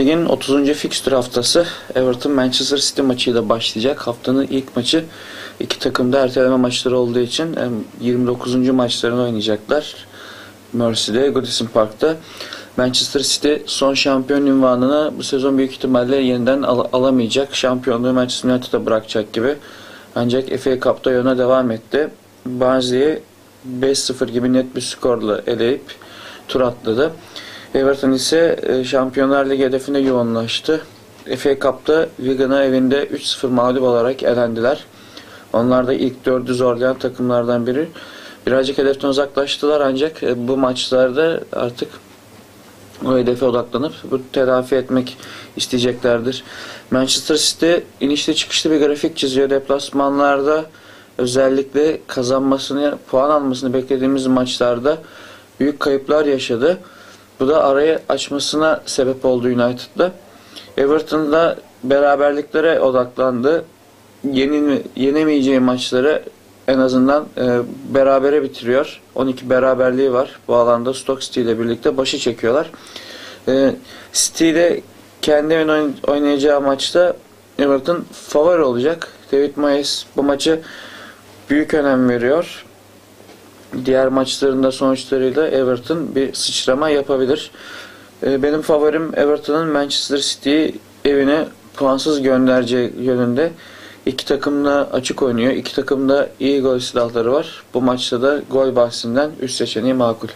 Ligin 30. fikstür haftası Everton Manchester City maçıyla başlayacak. Haftanın ilk maçı iki takımda erteleme maçları olduğu için 29. maçlarını oynayacaklar. Mercy'de, Goodison Park'ta. Manchester City son şampiyon ünvanını bu sezon büyük ihtimalle yeniden al- alamayacak. Şampiyonluğu Manchester United'a bırakacak gibi. Ancak FA Cup'ta yoluna devam etti. Barnsley'i 5-0 gibi net bir skorla eleyip tur atladı. Everton ise e, Şampiyonlar Ligi hedefine yoğunlaştı. FA Cup'ta Wigan'a evinde 3-0 mağlup olarak elendiler. Onlar da ilk dördü zorlayan takımlardan biri. Birazcık hedeften uzaklaştılar ancak e, bu maçlarda artık o hedefe odaklanıp bu telafi etmek isteyeceklerdir. Manchester City inişli çıkışlı bir grafik çiziyor deplasmanlarda. Özellikle kazanmasını, puan almasını beklediğimiz maçlarda büyük kayıplar yaşadı. Bu da arayı açmasına sebep oldu United'da. Everton'da beraberliklere odaklandı. Yenil, yenemeyeceği maçları en azından e, berabere bitiriyor. 12 beraberliği var. Bu alanda Stoke City ile birlikte başı çekiyorlar. E, City ile kendi oynayacağı maçta Everton favori olacak. David Moyes bu maçı büyük önem veriyor. Diğer maçlarında sonuçlarıyla Everton bir sıçrama yapabilir. E, benim favorim Everton'ın Manchester City'yi evine puansız göndereceği yönünde. İki takım da açık oynuyor. İki takım da iyi gol silahları var. Bu maçta da gol bahsinden üst seçeneği makul.